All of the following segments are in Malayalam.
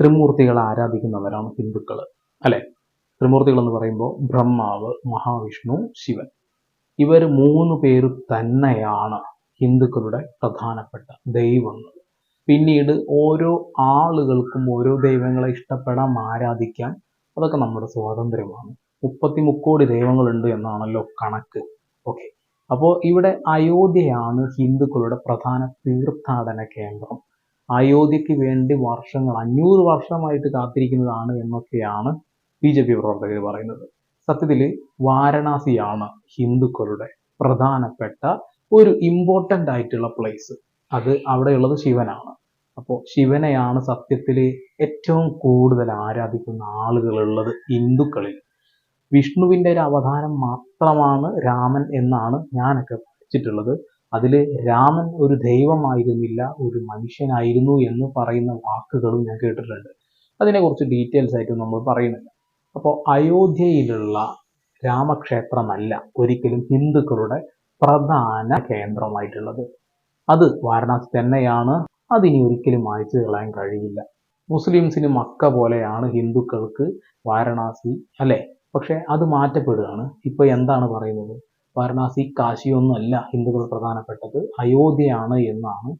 ത്രിമൂർത്തികളെ ആരാധിക്കുന്നവരാണ് ഹിന്ദുക്കൾ അല്ലെ? ത്രിമൂർത്തികൾ എന്ന് പറയുമ്പോൾ ബ്രഹ്മാവ് മഹാവിഷ്ണു ശിവൻ. ഇവർ മൂന്ന് പേര് തന്നെയാണ് ഹിന്ദുക്കളുടെ പ്രധാനപ്പെട്ട ദൈവങ്ങൾ. പിന്നീട് ഓരോ ആളുകൾക്കും ഓരോ ദൈവങ്ങളെ ഇഷ്ടപ്പെടാം ആരാധിക്കാം. അതൊക്കെ നമ്മുടെ സ്വാതന്ത്ര്യമാണ്. മുപ്പത്തി മുക്കോടി ദൈവങ്ങളുണ്ട് എന്നാണല്ലോ കണക്ക്. ഓക്കെ. അപ്പോൾ ഇവിടെ അയോധ്യയാണ് ഹിന്ദുക്കളുടെ പ്രധാന തീർത്ഥാടന കേന്ദ്രം. അയോധ്യയ്ക്ക് വേണ്ടി വർഷങ്ങൾ അഞ്ഞൂറ് വർഷമായിട്ട് കാത്തിരിക്കുന്നതാണ് എന്നൊക്കെയാണ് ബി ജെ പി പ്രവർത്തകർ പറയുന്നത്. സത്യത്തിൽ വാരണാസിയാണ് ഹിന്ദുക്കളുടെ പ്രധാനപ്പെട്ട ഒരു ഇമ്പോർട്ടന്റ് ആയിട്ടുള്ള പ്ലേസ് അത് അവിടെയുള്ളത് ശിവനാണ്. അപ്പോൾ ശിവനെയാണ് സത്യത്തിൽ ഏറ്റവും കൂടുതൽ ആരാധിക്കുന്ന ആളുകളുള്ളത് ഹിന്ദുക്കളിൽ. വിഷ്ണുവിന്റെ ഒരു അവതാരം മാത്രമാണ് രാമൻ എന്നാണ് ഞാനൊക്കെ പഠിച്ചിട്ടുള്ളത്. അതിൽ രാമൻ ഒരു ദൈവമായിരുന്നില്ല ഒരു മനുഷ്യനായിരുന്നു എന്ന് പറയുന്ന വാക്കുകളും ഞാൻ കേട്ടിട്ടുണ്ട്. അതിനെക്കുറിച്ച് ഡീറ്റെയിൽസ് ആയിട്ട് നമ്മൾ പറയുന്നില്ല. അപ്പോൾ അയോധ്യയിലുള്ള രാമക്ഷേത്രമല്ല ഒരിക്കലും ഹിന്ദുക്കളുടെ പ്രധാന കേന്ദ്രമായിട്ടുള്ളത്. അത് വാരണാസി തന്നെയാണ്. അതിനി ഒരിക്കലും മായ്ച്ചു കളയാൻ കഴിയില്ല. മുസ്ലിംസിന് മക്ക പോലെയാണ് ഹിന്ദുക്കൾക്ക് വാരണാസി അല്ലേ? പക്ഷെ അത് മാറ്റപ്പെടുകയാണ്. ഇപ്പോൾ എന്താണ് പറയുന്നത്? വാരണാസി കാശിയൊന്നുമല്ല ഹിന്ദുക്കൾ പ്രധാനപ്പെട്ടത്. അയോധ്യയാണ് എന്നാണ്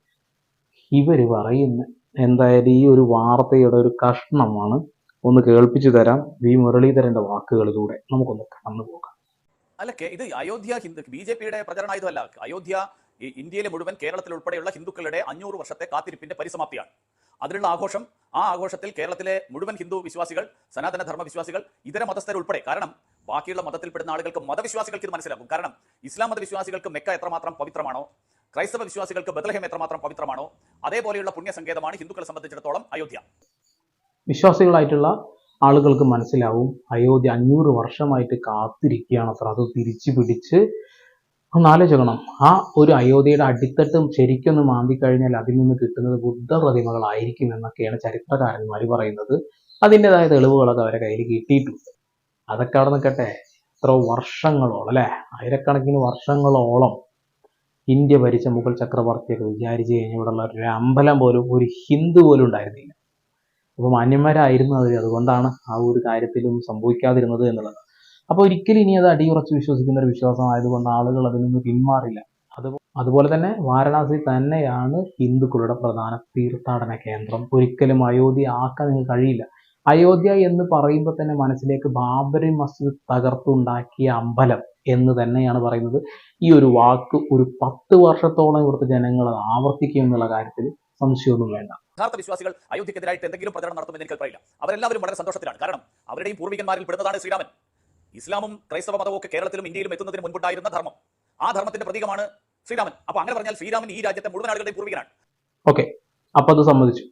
ഇവർ പറയുന്നത് എന്തായാലും ഈ ഒരു വാർത്തയുടെ ഒരു കഷ്ണമാണ്. ഒന്ന് കേൾപ്പിച്ചു തരാം വി മുരളീധരന്റെ വാക്കുകളിലൂടെ. നമുക്കൊന്ന് കടന്നു പോകാം. അല്ല ഇത് അയോധ്യ ഹിന്ദു ബി ജെ പിയുടെ പ്രചരണമായതുമല്ല. അയോധ്യ ഇന്ത്യയിലെ മുഴുവൻ കേരളത്തിൽ ഉൾപ്പെടെയുള്ള ഹിന്ദുക്കളുടെ അഞ്ഞൂറ് വർഷത്തെ കാത്തിരിപ്പിന്റെ പരിസമാപ്തിയാണ്. അതിനുള്ള ആഘോഷം ആ ആഘോഷത്തിൽ കേരളത്തിലെ മുഴുവൻ ഹിന്ദു വിശ്വാസികൾ സനാതന ധർമ്മ വിശ്വാസികൾ ഇതര മതസ്ഥരുൾപ്പെടെ. കാരണം ബാക്കിയുള്ള മതത്തിൽപ്പെടുന്ന ആളുകൾക്ക് മതവിശ്വാസികൾക്ക് ഇത് മനസ്സിലാക്കും. കാരണം ഇസ്ലാം മതവിശ്വാസികൾക്ക് മെക്ക എത്രമാത്രം പവിത്രമാണോ? ക്രൈസ്തവ വിശ്വാസികൾക്ക് ബദലഹം എത്രമാത്രം പവിത്രമാണോ? അതേപോലെയുള്ള പുണ്യസങ്കേതമാണ് ഹിന്ദുക്കളെ സംബന്ധിച്ചിടത്തോളം അയോധ്യ. വിശ്വാസികളായിട്ടുള്ള ആളുകൾക്ക് മനസ്സിലാവും അയോധ്യ അഞ്ഞൂറ് വർഷമായിട്ട് കാത്തിരിക്കുകയാണ് അത്ര അത് തിരിച്ചു പിടിച്ച് ഒന്ന് ആലോചിക്കണം. ആ ഒരു അയോധ്യയുടെ അടിത്തട്ടും ശരിക്കൊന്ന് മാന്തിക്കഴിഞ്ഞാൽ അതിൽ നിന്ന് കിട്ടുന്നത് ബുദ്ധ പ്രതിമകളായിരിക്കും എന്നൊക്കെയാണ് ചരിത്രകാരന്മാർ പറയുന്നത്. അതിന്റെതായ തെളിവുകളൊക്കെ അവരെ കയ്യിൽ കിട്ടിയിട്ടുണ്ട്. അതൊക്കെ അവിടെ നിൽക്കട്ടെ എത്ര വർഷങ്ങളോളം അല്ലേ? ആയിരക്കണക്കിന് വർഷങ്ങളോളം ഇന്ത്യ ഭരിച്ച മുഗൾ ചക്രവർത്തിയൊക്കെ വിചാരിച്ചു കഴിഞ്ഞാൽ ഇവിടെയുള്ള ഒരു അമ്പലം പോലും ഒരു ഹിന്ദു പോലും ഉണ്ടായിരുന്നില്ല. അപ്പോൾ മാന്യന്മാരായിരുന്നു അവർ. അതുകൊണ്ടാണ് ആ ഒരു കാര്യത്തിലും സംഭവിക്കാതിരുന്നത് എന്നുള്ളത്. അപ്പോൾ ഒരിക്കലും ഇനി അത് അടിയുറച്ച് വിശ്വസിക്കുന്ന ഒരു വിശ്വാസം ആയതുകൊണ്ട് ആളുകൾ അതിൽ നിന്ന് പിന്മാറില്ല. അത് അതുപോലെ തന്നെ വാരണാസി തന്നെയാണ് ഹിന്ദുക്കളുടെ പ്രധാന തീർത്ഥാടന കേന്ദ്രം. ഒരിക്കലും അയോധ്യ ആക്കാൻ നിങ്ങൾക്ക് കഴിയില്ല. അയോധ്യ എന്ന് പറയുമ്പോൾ തന്നെ മനസ്സിലേക്ക് ബാബറി മസ്ജിദ് തകർത്തുണ്ടാക്കിയ അമ്പലം എന്ന് തന്നെയാണ് പറയുന്നത്. ഈ ഒരു വാക്ക് ഒരു പത്ത് വർഷത്തോളം ഇവിടുത്തെ ജനങ്ങൾ ആവർത്തിക്കും എന്നുള്ള കാര്യത്തിൽ സംശയമൊന്നും വേണ്ട. യഥാർത്ഥ വിശ്വാസികൾ അയോധ്യക്കെതിരായിട്ട് എന്തെങ്കിലും പ്രചരണം നടത്തുമെന്ന് എനിക്ക് പറയില്ല അവരെല്ലാവരും വളരെ സന്തോഷത്തിലാണ്. കാരണം അവരുടെയും പൂർവികന്മാരിൽ പെടുന്നതാണ് ശ്രീരാമൻ. ഇസ്ലാമും ക്രൈസ്തവ മതവും ഒക്കെ കേരളത്തിലും ഇന്ത്യയിലും എത്തുന്നതിന് മുൻപുണ്ടായിരുന്ന ധർമ്മം. ആ ധർമ്മത്തിന്റെ പ്രതീകമാണ് ശ്രീരാമൻ. അപ്പൊ അങ്ങനെ പറഞ്ഞാൽ ശ്രീരാമൻ ഈ രാജ്യത്തെ മുഴുവൻ ആളുകളുടെയും പൂർവികനാണ്. ഓക്കെ. അപ്പൊ അത് സമ്മതിച്ചു.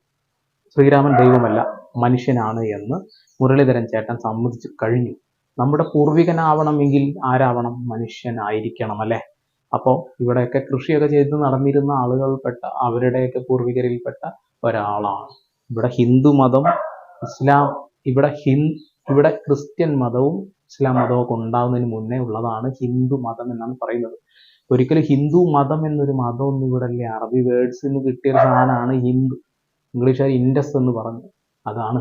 ശ്രീരാമൻ ദൈവമല്ല. മനുഷ്യനാണ് എന്ന് മുരളീധരൻ ചേട്ടൻ സമ്മതിച്ചു കഴിഞ്ഞു. നമ്മുടെ പൂർവികനാവണമെങ്കിൽ ആരാവണം? മനുഷ്യനായിരിക്കണം അല്ലേ? അപ്പോൾ ഇവിടെയൊക്കെ കൃഷിയൊക്കെ ചെയ്ത് നടന്നിരുന്ന ആളുകൾപ്പെട്ട അവരുടെയൊക്കെ പൂർവികരിൽപ്പെട്ട ഒരാളാണ്. ഇവിടെ ഹിന്ദു മതം ഇസ്ലാം ഇവിടെ ഹിൻ ഇവിടെ ക്രിസ്ത്യൻ മതവും ഇസ്ലാം മതവും ഒക്കെ ഉണ്ടാകുന്നതിന് മുന്നേ ഉള്ളതാണ് ഹിന്ദു മതം എന്നാണ് പറയുന്നത്. ഒരിക്കലും ഹിന്ദു മതം എന്നൊരു മതം ഒന്നും ഇവിടെ അല്ലേ അറബി വേർഡ്സിന് കിട്ടിയ സാധനമാണ് ഹിന്ദു. ഇംഗ്ലീഷുകാർ ഇൻഡസ് എന്ന് പറഞ്ഞു. അതാണ്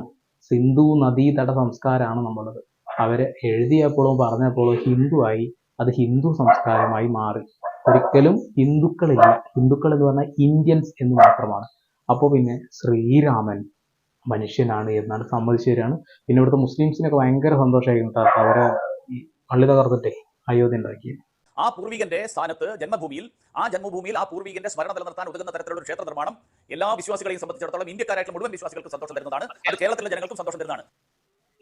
സിന്ധു നദീതട സംസ്കാരമാണ് നമ്മളത് അവർ എഴുതിയപ്പോഴും പറഞ്ഞപ്പോഴും ഹിന്ദുവായി അത് ഹിന്ദു സംസ്കാരമായി മാറി. ഒരിക്കലും ഹിന്ദുക്കളില്ല. ഹിന്ദുക്കൾ എന്ന് പറഞ്ഞാൽ ഇന്ത്യൻസ് എന്ന് മാത്രമാണ്. അപ്പോൾ പിന്നെ ശ്രീരാമൻ മനുഷ്യനാണ് എന്നാണ് സമ്മതിച്ചു തരികയാണ് പിന്നെ ഇവിടുത്തെ മുസ്ലിംസിനൊക്കെ ഭയങ്കര സന്തോഷമായിരുന്നു അവരെ പള്ളി തകർത്തിട്ടേ അയോധ്യ ഉണ്ടാക്കിയത് ആ പൂർവികന്റെ സ്ഥാനത്ത് ജന്മഭൂമിയിൽ ആ ജന്മഭൂമിയിൽ ആ പൂർവികന്റെ സ്മരണ നിലനിർത്താൻ ഉതകുന്ന തരത്തിലുള്ള ക്ഷേത്ര നിർമ്മാണം എല്ലാ വിശ്വാസികളെയും സംബന്ധിച്ചിടത്തോളം ഇന്ത്യക്കാരായിട്ടുള്ള മുഴുവൻ വിശ്വാസികൾക്കും സന്തോഷം തരുന്നതാണ്. അത് കേരളത്തിലെ ജനങ്ങൾക്കും സന്തോഷം തരുന്നതാണ്.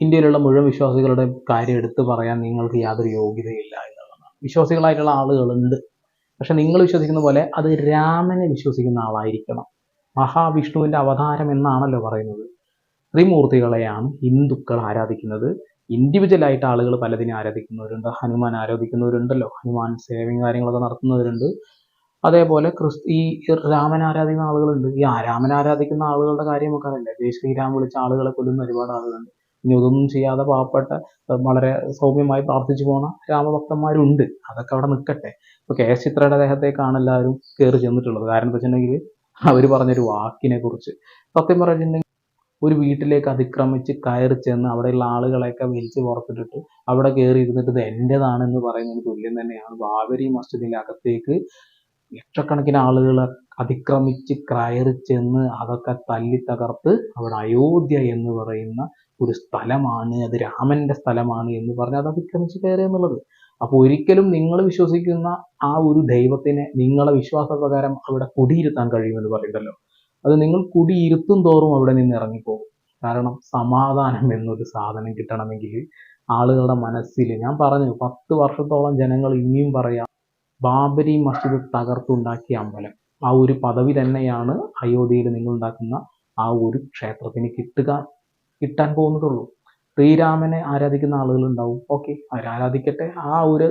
ഇന്ത്യയിലുള്ള മുഴുവൻ വിശ്വാസികളുടെ കാര്യം എടുത്തു പറയാൻ നിങ്ങൾക്ക് യാതൊരു യോഗ്യതയില്ല എന്നുള്ളതാണ്. വിശ്വാസികളായിട്ടുള്ള ആളുകളുണ്ട് പക്ഷെ നിങ്ങൾ വിശ്വസിക്കുന്ന പോലെ അത് രാമനെ വിശ്വസിക്കുന്ന ആളായിരിക്കണം. മഹാവിഷ്ണുവിന്റെ അവതാരം എന്നാണല്ലോ പറയുന്നത്. ത്രിമൂർത്തികളെയാണ് ഹിന്ദുക്കൾ ആരാധിക്കുന്നത്. ഇൻഡിവിജ്വൽ ആയിട്ട് ആളുകൾ പലതിനെ ആരാധിക്കുന്നവരുണ്ട് ഹനുമാൻ ആരാധിക്കുന്നവരുണ്ടല്ലോ ഹനുമാൻ സേവിങ് കാര്യങ്ങളൊക്കെ നടത്തുന്നവരുണ്ട്. അതേപോലെ ക്രിസ് ഈ രാമൻ ആരാധിക്കുന്ന ആളുകളുണ്ട്. ഈ രാമൻ ആരാധിക്കുന്ന ആളുകളുടെ കാര്യമൊക്കെ നമുക്കറിയില്ല ജയ് ശ്രീരാം വിളിച്ച ആളുകളെ കൊല്ലുന്ന ഒരുപാട് ആളുകളുണ്ട്. ഇനി ഇതൊന്നും ചെയ്യാതെ പാവപ്പെട്ട വളരെ സൗമ്യമായി പ്രാർത്ഥിച്ചു പോണ രാമഭക്തന്മാരുണ്ട്. അതൊക്കെ അവിടെ നിൽക്കട്ടെ. ഇപ്പൊ കെ എസ് ചിത്രയുടെ ദേഹത്തേക്കാണ് എല്ലാവരും കയറി ചെന്നിട്ടുള്ളത്. കാരണം എന്താ വെച്ചിട്ടുണ്ടെങ്കിൽ അവർ പറഞ്ഞൊരു വാക്കിനെ കുറിച്ച് സത്യം പറഞ്ഞിട്ടുണ്ടെങ്കിൽ ഒരു വീട്ടിലേക്ക് അതിക്രമിച്ച് കയറി ചെന്ന് അവിടെയുള്ള ആളുകളെയൊക്കെ വിളിച്ച് പുറത്തിട്ടിട്ട് അവിടെ കയറി ഇരുന്നിട്ട് ഇത് എന്റെതാണെന്ന് പറയുന്നതിന് തുല്യം തന്നെയാണ്. ബാബരി മസ്ജിദിന്റെ അകത്തേക്ക് ലക്ഷക്കണക്കിന് ആളുകൾ അതിക്രമിച്ച് കയറി ചെന്ന് അതൊക്കെ തല്ലി തകർത്ത് അവിടെ അയോധ്യ എന്ന് പറയുന്ന ഒരു സ്ഥലമാണ്. അത് രാമന്റെ സ്ഥലമാണ് എന്ന് പറഞ്ഞ് അത് അതിക്രമിച്ച് കയറുക എന്നുള്ളത്. അപ്പോൾ ഒരിക്കലും നിങ്ങൾ വിശ്വസിക്കുന്ന ആ ഒരു ദൈവത്തിനെ നിങ്ങളെ വിശ്വാസപ്രകാരം അവിടെ കുടിയിരുത്താൻ കഴിയുമെന്ന് പറയുന്നല്ലോ അത് നിങ്ങൾ കുടിയിരുത്തും തോറും അവിടെ നിന്ന് ഇറങ്ങിപ്പോകും. കാരണം സമാധാനം എന്നൊരു സാധനം കിട്ടണമെങ്കിൽ ആളുകളുടെ മനസ്സിൽ ഞാൻ പറഞ്ഞു പത്ത് വർഷത്തോളം ജനങ്ങൾ ഇനിയും പറയാം ബാബരി മസ്ജിദ് തകർത്തുണ്ടാക്കിയ അമ്പലം. ആ ഒരു പദവി തന്നെയാണ് അയോധ്യയിൽ നിങ്ങൾ ഉണ്ടാക്കുന്ന ആ ഒരു ക്ഷേത്രത്തിന് കിട്ടുക കിട്ടാൻ പോകുന്നതുള്ളൂ. ശ്രീരാമനെ ആരാധിക്കുന്ന ആളുകളുണ്ടാവും. ഓക്കെ അവരാരാധിക്കട്ടെ ആ ഒരു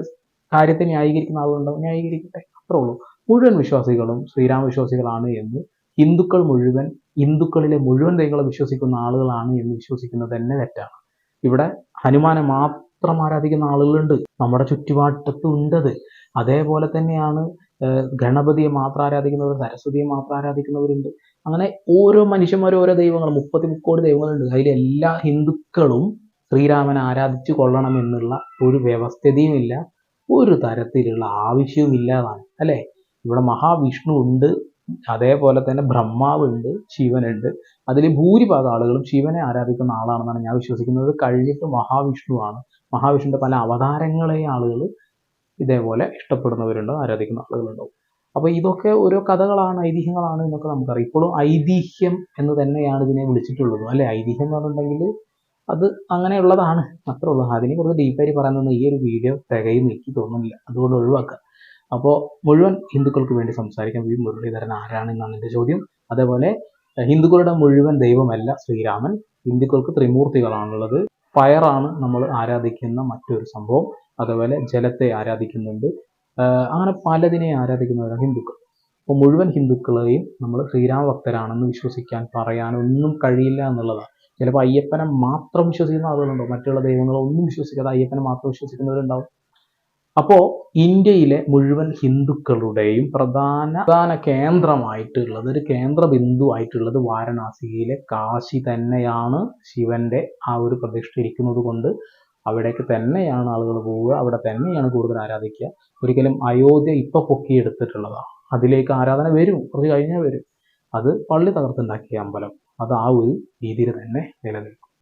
കാര്യത്തെ ന്യായീകരിക്കുന്ന ആളുകളുണ്ടാവും. ന്യായീകരിക്കട്ടെ. അത്രേ ഉള്ളൂ. മുഴുവൻ വിശ്വാസികളും ശ്രീരാമ വിശ്വാസികളാണ് എന്ന് ഹിന്ദുക്കൾ മുഴുവൻ ഹിന്ദുക്കളിലെ മുഴുവൻ ദൈവങ്ങളെ വിശ്വസിക്കുന്ന ആളുകളാണ് എന്ന് വിശ്വസിക്കുന്നത് തന്നെ തെറ്റാണ്. ഇവിടെ ഹനുമാനെ മാത്രം ആരാധിക്കുന്ന ആളുകളുണ്ട്. നമ്മുടെ ചുറ്റുപാട്ടത്ത് ഉണ്ടത്. അതേപോലെ തന്നെയാണ് ഗണപതിയെ മാത്രം ആരാധിക്കുന്നവർ സരസ്വതിയെ മാത്രം ആരാധിക്കുന്നവരുണ്ട്. അങ്ങനെ ഓരോ മനുഷ്യന്മാരും ഓരോ ദൈവങ്ങൾ മുപ്പത്തി മുക്കോടി ദൈവങ്ങളുണ്ട്. അതിൽ എല്ലാ ഹിന്ദുക്കളും ശ്രീരാമനെ ആരാധിച്ചു കൊള്ളണം എന്നുള്ള ഒരു വ്യവസ്ഥിതിയുമില്ല. ഒരു തരത്തിലുള്ള ആവശ്യവും ഇല്ലാതാണ് അല്ലേ? ഇവിടെ മഹാവിഷ്ണു ഉണ്ട്. അതേപോലെ തന്നെ ബ്രഹ്മാവുണ്ട് ശിവനുണ്ട്. അതിൽ ഭൂരിഭാഗം ആളുകളും ശിവനെ ആരാധിക്കുന്ന ആളാണെന്നാണ് ഞാൻ വിശ്വസിക്കുന്നത്. കഴിഞ്ഞിട്ട് മഹാവിഷ്ണുവാണ്. മഹാവിഷ്ണുവിന്റെ പല അവതാരങ്ങളെയും ആളുകൾ ഇതേപോലെ ഇഷ്ടപ്പെടുന്നവരുണ്ട് ആരാധിക്കുന്ന ആളുകളുണ്ടാവും. അപ്പോൾ ഇതൊക്കെ ഓരോ കഥകളാണ് ഐതിഹ്യങ്ങളാണ് എന്നൊക്കെ നമുക്കറിയാം. ഇപ്പോഴും ഐതിഹ്യം എന്ന് തന്നെയാണ് ഇതിനെ വിളിച്ചിട്ടുള്ളത് അല്ലെ? ഐതിഹ്യം എന്ന് പറഞ്ഞിട്ടുണ്ടെങ്കിൽ അത് അങ്ങനെയുള്ളതാണ്. അത്രേ ഉള്ളൂ. അതിനെ കുറച്ച് ഡീപ്പായി പറയുന്നത് ഈ ഒരു വീഡിയോ തികയും എനിക്ക് തോന്നുന്നില്ല. അതുകൊണ്ട് ഒഴിവാക്കുക. അപ്പോൾ മുഴുവൻ ഹിന്ദുക്കൾക്ക് വേണ്ടി സംസാരിക്കാൻ വി മുരളീധരൻ ആരാണെന്നാണ് എന്റെ ചോദ്യം. അതേപോലെ ഹിന്ദുക്കളുടെ മുഴുവൻ ദൈവമല്ല ശ്രീരാമൻ. ഹിന്ദുക്കൾക്ക് ത്രിമൂർത്തികളാണുള്ളത്. ഫയറാണ് നമ്മൾ ആരാധിക്കുന്ന മറ്റൊരു സംഭവം. അതേപോലെ ജലത്തെ ആരാധിക്കുന്നുണ്ട്. അങ്ങനെ പലതിനെ ആരാധിക്കുന്നവരാണ് ഹിന്ദുക്കൾ. അപ്പോൾ മുഴുവൻ ഹിന്ദുക്കളെയും നമ്മൾ ശ്രീരാമ ഭക്തരാണെന്ന് വിശ്വസിക്കാൻ പറയാനൊന്നും കഴിയില്ല എന്നുള്ളതാണ്. ചിലപ്പോൾ അയ്യപ്പനെ മാത്രം വിശ്വസിക്കുന്ന ആളുകളുണ്ടാവും മറ്റുള്ള ദൈവങ്ങളൊന്നും വിശ്വസിക്കാതെ അയ്യപ്പനെ മാത്രം വിശ്വസിക്കുന്നവരുണ്ടാവും. അപ്പോൾ ഇന്ത്യയിലെ മുഴുവൻ ഹിന്ദുക്കളുടെയും പ്രധാന പ്രധാന കേന്ദ്രമായിട്ടുള്ളത് ഒരു കേന്ദ്ര ബിന്ദു ആയിട്ടുള്ളത് വാരണാസിയിലെ കാശി തന്നെയാണ് ശിവന്റെ ആ ഒരു പ്രതിഷ്ഠ ഇരിക്കുന്നത് കൊണ്ട് അവിടേക്ക് തന്നെയാണ് ആളുകൾ പോവുക അവിടെ തന്നെയാണ് കൂടുതൽ ആരാധിക്കുക. ഒരിക്കലും അയോധ്യ ഇപ്പൊ പൊക്കിയെടുത്തിട്ടുള്ളതാണ് അതിലേക്ക് ആരാധന വരും കുറച്ച് കഴിഞ്ഞാൽ വരും. അത് പള്ളി തകർത്തുണ്ടാക്കിയ അമ്പലം. അത് ആ ഒരു രീതിയിൽ തന്നെ നിലനിൽക്കും.